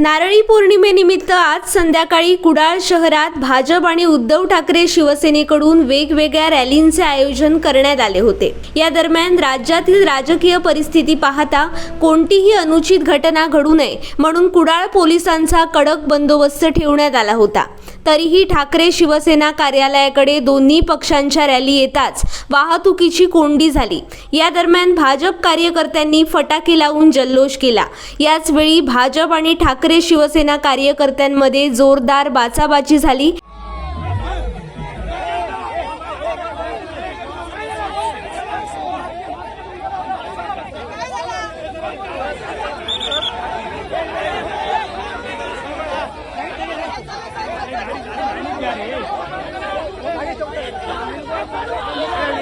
नारळी पौर्णिमेनिमित्त आज संध्याकाळी कुडाळ शहरात भाजप आणि उद्धव ठाकरे शिवसेनेकडून वेगवेगळ्या रॅलींचे आयोजन करण्यात आले होते. या दरम्यान राज्यातील राजकीय परिस्थिती पाहता कोणतीही अनुचित घटना घडू नये म्हणून कुडाळ पोलिसांचा कडक बंदोबस्त ठेवण्यात आला होता. तरीही ठाकरे शिवसेना कार्यालयाकडे दोन्ही पक्षांच्या रॅली येताच वाहतुकीची कोंडी झाली. या दरम्यान भाजप कार्यकर्त्यांनी फटाके लावून जल्लोष केला. याचवेळी भाजप आणि ठाकरे ठाकरे शिवसेना कार्यकर्त्यांमध्ये जोरदार बाचाबाची झाली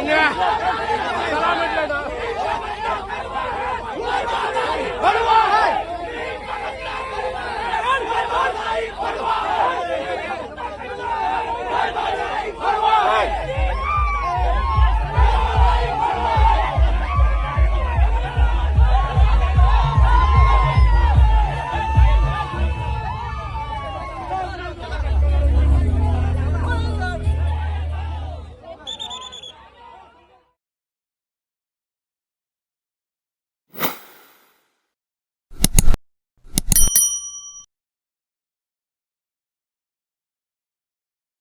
Yeah.